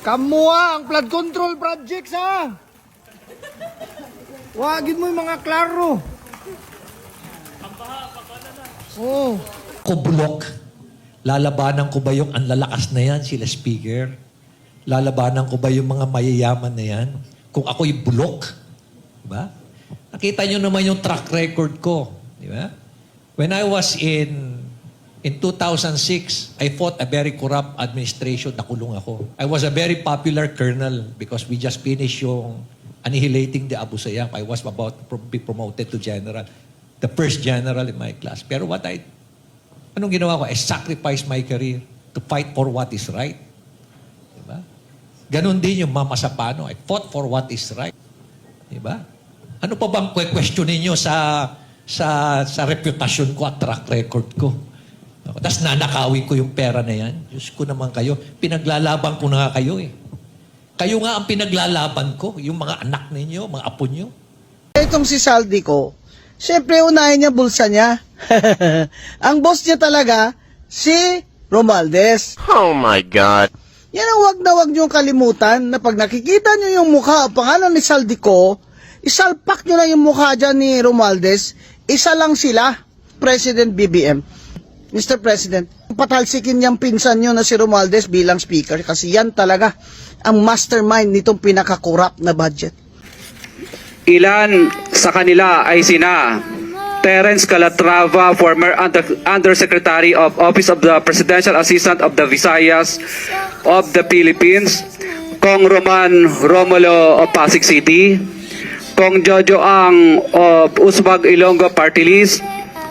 Kamua ang flood control projects ha. Wagin mo yung mga klaro. Oh. ko bulok. Lalabanan ko ba yung ang lalakas na yan, sila speaker? Lalabanan ko ba yung mga mayayaman na yan? Kung ako'y bulok? Diba? Nakita nyo naman yung track record ko. Di ba? When I was in in 2006, I fought a very corrupt administration. Nakulong ako. I was a very popular colonel because we just finished yung annihilating the Abu Sayyaf. I was about to be promoted to general. The first general in my class. Pero what I Anong ginawa ko? I sacrificed my career to fight for what is right. Diba? Ganon din yung Mama Sapano. I fought for what is right. Diba? Ano pa bang questionin niyo sa sa sa reputasyon ko at track record ko? Tapos nanakawin ko yung pera na yan. Diyos ko naman kayo. Pinaglalaban ko na nga kayo eh. Kayo nga ang pinaglalaban ko. Yung mga anak ninyo, mga apo nyo. Itong si Saldi ko, syempre unahin niya bulsa niya. ang boss niya talaga, si Romaldes. Oh my god. Yan ang wag na wag niyong kalimutan na pag nakikita niyo yung mukha o pangalan ni Saldi ko, isalpak niyo lang yung mukha dyan ni Romaldes, isa lang sila, President BBM. Mr. President, patalsikin niyang pinsan niyo na si Romaldes bilang speaker kasi yan talaga ang mastermind nitong pinaka-corrupt na budget. Ilan sa kanila ay sina Terence Calatrava, former Under Undersecretary of Office of the Presidential Assistant of the Visayas of the Philippines, Kong Roman Romulo of Pasig City, Kong Jojo Ang of Usbag Ilonggo Party List,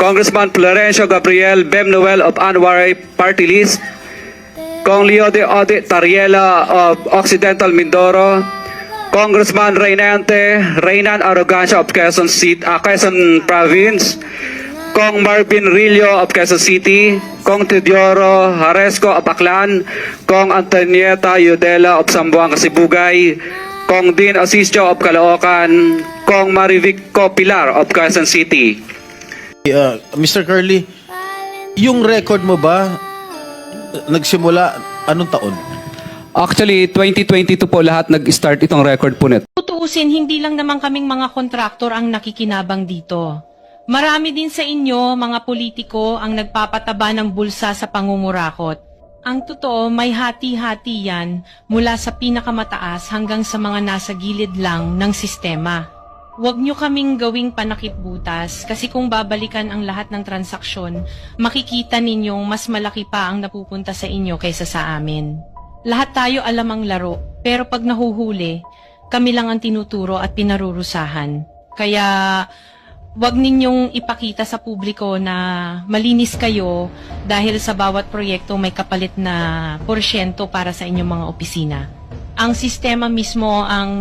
Congressman Florencio Gabriel Bem Noel of Anwaray Party List, Kong Leo de Ode Tariela of Occidental Mindoro, Congressman Reynante Reynan Arrogancia of Quezon City, uh, Quezon Province, Kong Marvin Rillo of Quezon City, Kong Teodoro Haresco of Aklan, Kong Antonieta Yudela of Sambuanga Sibugay, Kong Dean Asisio of Caloocan, Kong Marivic Pilar of Quezon City. Uh, Mr. Curly, yung record mo ba nagsimula anong taon? Actually, 2022 po lahat nag-start itong record po net. Tutuusin, hindi lang naman kaming mga kontraktor ang nakikinabang dito. Marami din sa inyo, mga politiko, ang nagpapataba ng bulsa sa pangungurakot. Ang totoo, may hati-hati yan mula sa pinakamataas hanggang sa mga nasa gilid lang ng sistema. Huwag nyo kaming gawing panakip butas kasi kung babalikan ang lahat ng transaksyon, makikita ninyong mas malaki pa ang napupunta sa inyo kaysa sa amin. Lahat tayo alam ang laro, pero pag nahuhuli, kami lang ang tinuturo at pinarurusahan. Kaya, wag ninyong ipakita sa publiko na malinis kayo dahil sa bawat proyekto may kapalit na porsyento para sa inyong mga opisina. Ang sistema mismo ang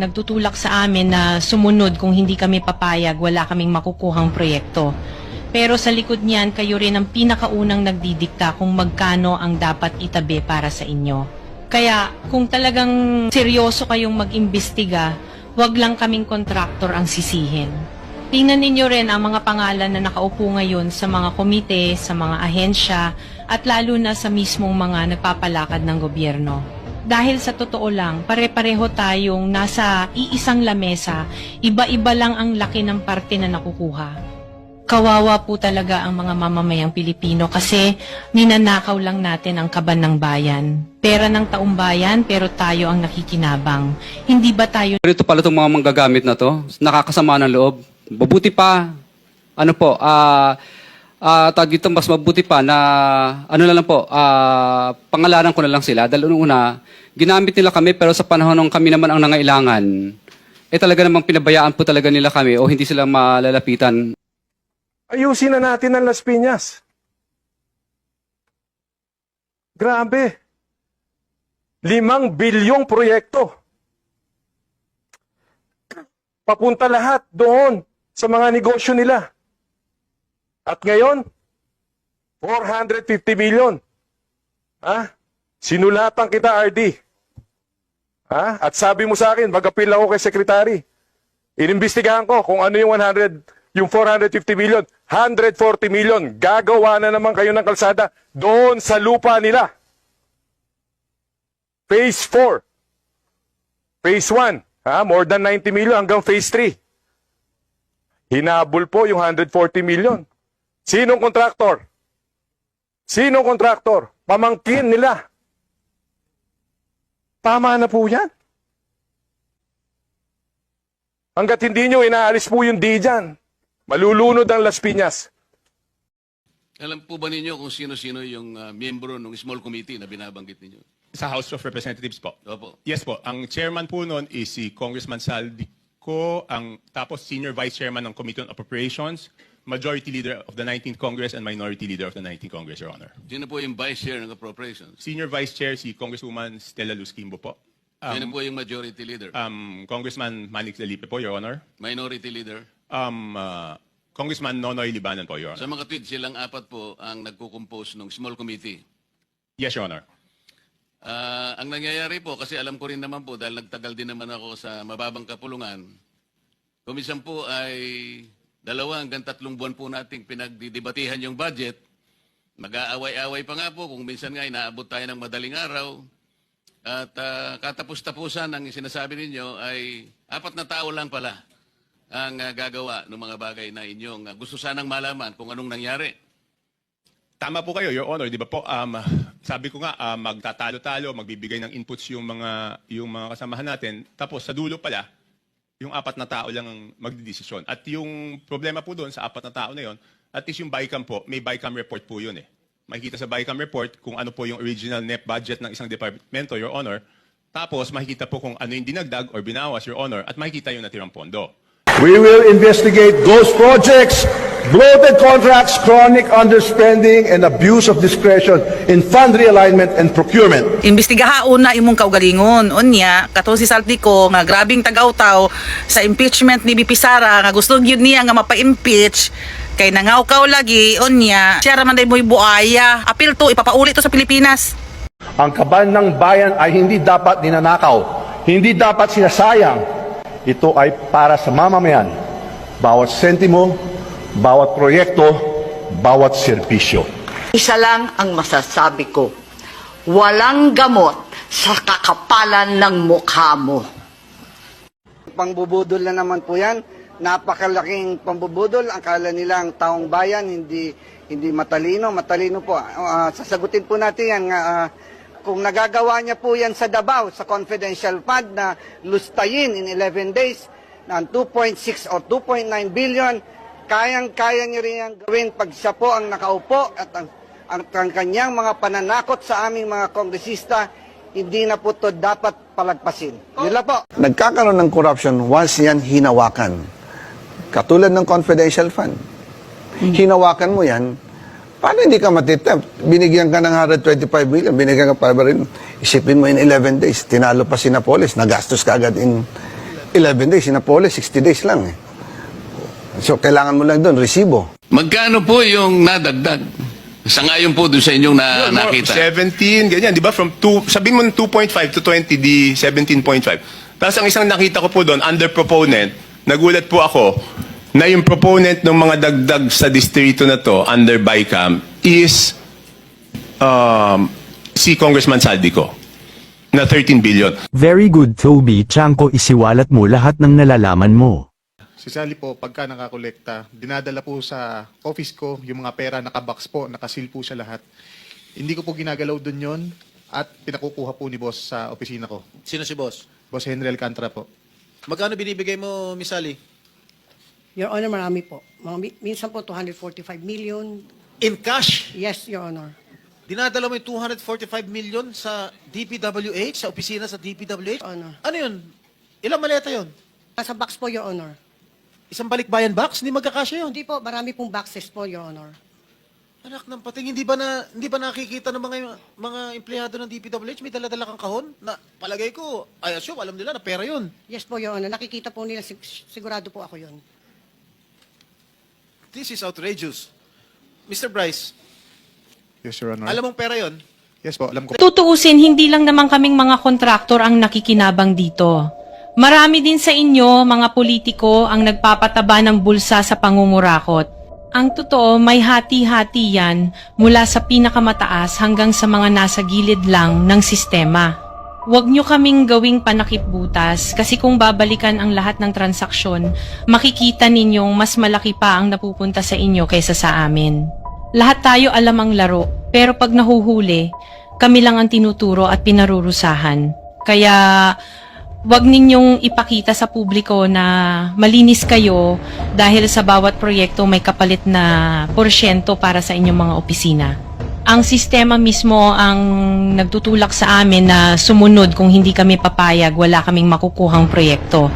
nagtutulak sa amin na sumunod kung hindi kami papayag, wala kaming makukuhang proyekto. Pero sa likod niyan, kayo rin ang pinakaunang nagdidikta kung magkano ang dapat itabi para sa inyo. Kaya kung talagang seryoso kayong mag-imbestiga, wag lang kaming kontraktor ang sisihin. Tingnan ninyo rin ang mga pangalan na nakaupo ngayon sa mga komite, sa mga ahensya, at lalo na sa mismong mga nagpapalakad ng gobyerno. Dahil sa totoo lang, pare-pareho tayong nasa iisang lamesa, iba-iba lang ang laki ng parte na nakukuha. Kawawa po talaga ang mga mamamayang Pilipino kasi ninanakaw lang natin ang kaban ng bayan. Pera ng taong bayan pero tayo ang nakikinabang. Hindi ba tayo ito pala itong mga manggagamit na to, nakakasama ng loob. Mabuti pa, ano po, ah, ah, tawag dito, mas mabuti pa na, ano na lang po, ah, pangalanan ko na lang sila. Dahil una, ginamit nila kami pero sa panahon nung kami naman ang nangailangan, eh talaga namang pinabayaan po talaga nila kami o hindi sila malalapitan. Ayusin na natin ang Las Piñas. Grabe. Limang bilyong proyekto. Papunta lahat doon sa mga negosyo nila. At ngayon, 450 million. Ha? Sinulatan kita, RD. Ha? At sabi mo sa akin, mag-appeal ako kay Secretary. Inimbestigahan ko kung ano yung 100, yung 450 million. 140 million. Gagawa na naman kayo ng kalsada doon sa lupa nila. Phase 4. Phase 1. Ha? More than 90 million hanggang phase 3. Hinabol po yung 140 million. Sinong kontraktor? Sinong kontraktor? Pamangkin nila. Tama na po yan. Hanggat hindi nyo inaalis po yung D dyan, malulunod ang Las Piñas. Alam po ba ninyo kung sino-sino yung ah, miyembro ng small committee na binabanggit ninyo? Sa House of Representatives po. Opo. Yes po, ang chairman po noon is si Congressman Saldico, ang tapos senior vice chairman ng Committee on Appropriations, majority leader of the 19th Congress and minority leader of the 19th Congress, Your Honor. Sino po yung vice chair ng appropriations? Senior vice chair si Congresswoman Stella Luz Kimbo po. Sino Um, po yung majority leader? um, Congressman Manix Dalipe po, Your Honor. Minority leader? Um, uh, Congressman Nonoy Libanan po, Your Sa Honor. mga tweet, silang apat po ang nagkukompose ng small committee. Yes, Your Honor. Ah, ang nangyayari po, kasi alam ko rin naman po, dahil nagtagal din naman ako sa mababang kapulungan, kumisan po ay dalawa hanggang tatlong buwan po nating pinagdidebatihan yung budget. Mag-aaway-away pa nga po, kung minsan nga inaabot tayo ng madaling araw. At ah, katapos-tapusan ang sinasabi ninyo ay apat na tao lang pala ang ah, gagawa ng mga bagay na inyong ah, gusto sanang malaman kung anong nangyari. Tama po kayo, Your Honor. Di ba po, um, sabi ko nga, um, magtatalo-talo, magbibigay ng inputs yung mga, yung mga kasamahan natin. Tapos sa dulo pala, yung apat na tao lang ang magdidesisyon. At yung problema po doon sa apat na tao na yon, at least yung BICAM po, may BICAM report po yun eh. Makikita sa BICAM report kung ano po yung original net budget ng isang departamento, Your Honor. Tapos makikita po kung ano yung dinagdag or binawas, Your Honor, at makikita yung natirang pondo. We will investigate ghost projects, bloated contracts, chronic underspending, and abuse of discretion in fund realignment and procurement. Imbestigaha una imong kaugalingon. Unya, katong si Saltico nga grabing tagaw-taw sa impeachment ni BP Sara nga gusto gyud niya nga mapa-impeach kay nangawkaw lagi unya siya ra man day mo'y buaya apil to ipapauli to sa Pilipinas Ang kaban ng bayan ay hindi dapat ninanakaw, hindi dapat sinasayang. Ito ay para sa mamamayan. Bawat sentimo, bawat proyekto, bawat serbisyo. isa lang ang masasabi ko walang gamot sa kakapalan ng mukha mo Pangbubudol na naman po yan. Napakalaking pambubudol. Akala nila ang taong bayan hindi hindi matalino. Matalino po. Ah, sasagutin po natin yan nga ah, kung nagagawa niya po yan sa Davao, sa confidential fund na lustayin in 11 days ng 2.6 or 2.9 billion, kayang-kaya niya rin yan gawin pag siya po ang nakaupo at ang, ang, ang kanyang mga pananakot sa aming mga kongresista, hindi na po to dapat palagpasin. Lang po. nagkakaroon ng corruption once yan hinawakan. Katulad ng confidential fund. Hinawakan mo yan, paano hindi ka matitempt? Binigyan ka ng 125 million, binigyan ka pa rin. Isipin mo in 11 days, tinalo pa si Napoles, nagastos ka agad in 11 days. Si Napoles, 60 days lang eh. So, kailangan mo lang doon, resibo. Magkano po yung nadagdag? Sa ngayon po doon sa inyong na, more, nakita. 17, ganyan, di ba? From 2, sabihin mo ng 2.5 to 20, di 17.5. Tapos ang isang nakita ko po doon, under proponent, nagulat po ako, na yung proponent ng mga dagdag sa distrito na to, under BICAM, is um, si Congressman Saldico, na 13 billion. Very good Toby Chanko isiwalat mo lahat ng nalalaman mo. Si Sally po, pagka nakakolekta, dinadala po sa office ko yung mga pera, nakabox po, nakasil po siya lahat. Hindi ko po ginagalaw dun yon at pinakukuha po ni boss sa opisina ko. Sino si boss? Boss Henry Alcantara po. Magkano binibigay mo, Miss Sally? Your Honor marami po mga, minsan po 245 million In cash? yes Your Honor Dinadala mo yung 245 million sa DPWH, sa opisina sa DPWH? Honor. Ano yun? Ilang maleta yun? nasa box po Your Honor Isang balikbayan box? Hindi magkakasya yun. Hindi po, marami pong boxes po, Your Honor. Anak ng pating, hindi ba na hindi ba nakikita ng mga mga empleyado ng DPWH may dala-dala kang kahon na palagay ko, I assume alam nila na pera 'yun. Yes po, Your Honor. Nakikita po nila, sig- sigurado po ako yun. This is outrageous. Mr. Bryce, Yes, Your Honor. alam mong pera 'yon? Yes po, alam ko. Tutuusin, hindi lang naman kaming mga kontraktor ang nakikinabang dito. Marami din sa inyo, mga politiko, ang nagpapataba ng bulsa sa pangungurakot. Ang totoo, may hati-hati yan mula sa pinakamataas hanggang sa mga nasa gilid lang ng sistema. Huwag nyo kaming gawing panakipbutas kasi kung babalikan ang lahat ng transaksyon, makikita ninyong mas malaki pa ang napupunta sa inyo kaysa sa amin. Lahat tayo alam ang laro, pero pag nahuhuli, kami lang ang tinuturo at pinarurusahan. Kaya wag ninyong ipakita sa publiko na malinis kayo dahil sa bawat proyekto may kapalit na porsyento para sa inyong mga opisina. Ang sistema mismo ang nagtutulak sa amin na sumunod kung hindi kami papayag, wala kaming makukuhang proyekto.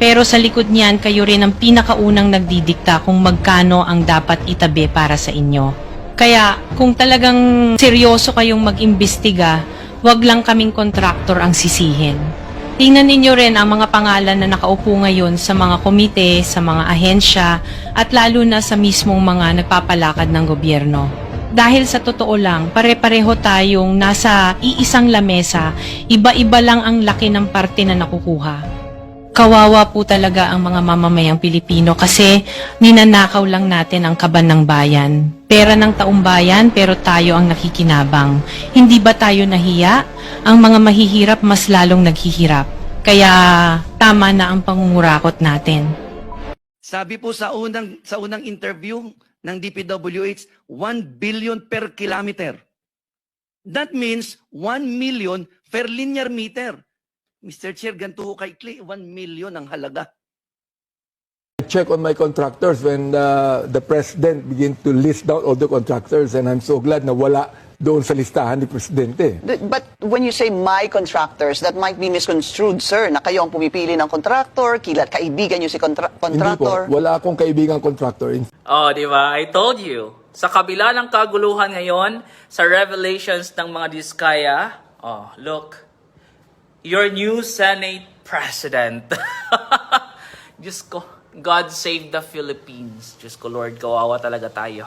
Pero sa likod niyan, kayo rin ang pinakaunang nagdidikta kung magkano ang dapat itabi para sa inyo. Kaya kung talagang seryoso kayong mag-imbestiga, wag lang kaming kontraktor ang sisihin. Tingnan ninyo rin ang mga pangalan na nakaupo ngayon sa mga komite, sa mga ahensya, at lalo na sa mismong mga nagpapalakad ng gobyerno. Dahil sa totoo lang, pare-pareho tayong nasa iisang lamesa, iba-iba lang ang laki ng parte na nakukuha. Kawawa po talaga ang mga mamamayang Pilipino kasi ninanakaw lang natin ang kaban ng bayan. Pera ng taong bayan pero tayo ang nakikinabang. Hindi ba tayo nahiya? Ang mga mahihirap mas lalong naghihirap. Kaya tama na ang pangungurakot natin. Sabi po sa unang sa unang interview ng DPWH, 1 billion per kilometer. That means 1 million per linear meter. Mr. Chair, ganito ho kaikli, 1 million ang halaga. Check on my contractors when uh, the president begin to list down all the contractors and I'm so glad na wala doon sa listahan ni presidente. But when you say my contractors, that might be misconstrued, sir, na kayo ang pumipili ng contractor, kilat kaibigan nyo si kontra- Hindi po, contractor. wala akong kaibigang contractor. Oh, di ba? I told you. Sa kabila ng kaguluhan ngayon, sa revelations ng mga diskaya, oh, look, your new Senate President. Diyos ko, God save the Philippines. Diyos ko, Lord, kawawa talaga tayo.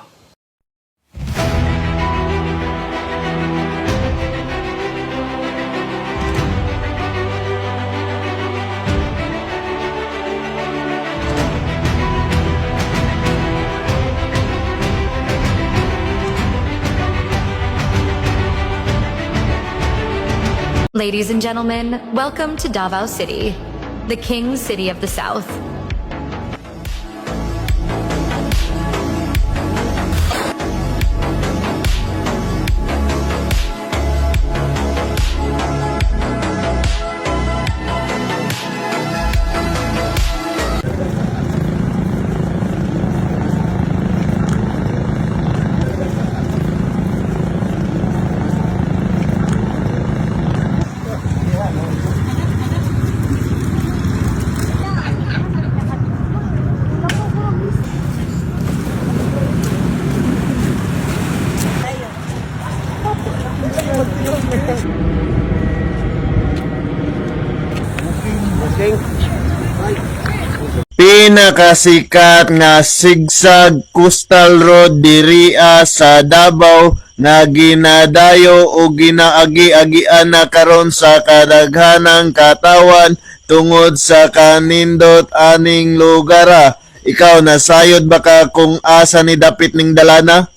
Ladies and gentlemen, welcome to Davao City, the King City of the South. Pinakasikat nga sigsag coastal road diriya sa Davao nga ginadayo o ginaagi-agian na karon sa kadaghanang katawan tungod sa kanindot aning lugara. Ikaw nasayod baka kung asa ni dapit ning dalana?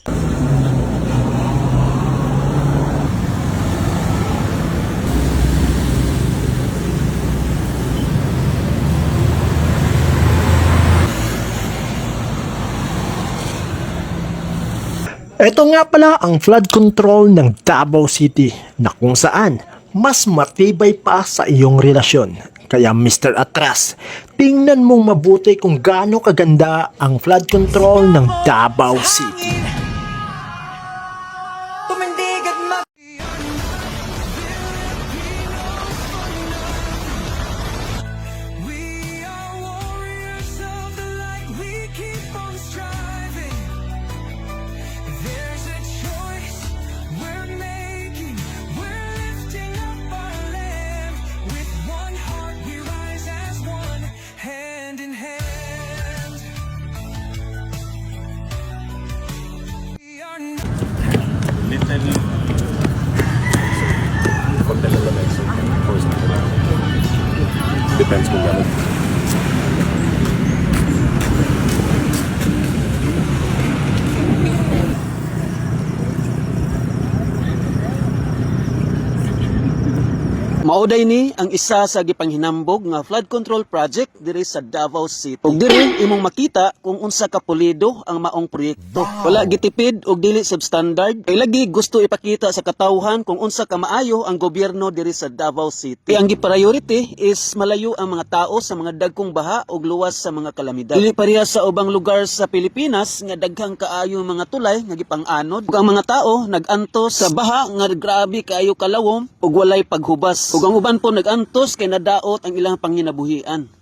Ito nga pala ang flood control ng Davao City na kung saan mas matibay pa sa iyong relasyon. Kaya Mr. Atras, tingnan mong mabuti kung gaano kaganda ang flood control ng Davao City. Amen. Mauday ni ang isa sa gipanghinambog nga flood control project diri sa Davao City. Ug diri imong makita kung unsa ka pulido ang maong proyekto. Wala gitipid og dili substandard. Kay lagi gusto ipakita sa katawhan kung unsa ka maayo ang gobyerno diri sa Davao City. Ang gi-priority is malayo ang mga tao sa mga dagkong baha ug luwas sa mga kalamidad. Dili pareha sa ubang lugar sa Pilipinas nga daghang kaayo mga tulay nga gipang-anod. Ug ang mga tao nag-antos sa baha nga grabe kaayo kalawom ug walay paghubas. Ug ang uban po nag-antos kay nadaot ang ilang panginabuhian.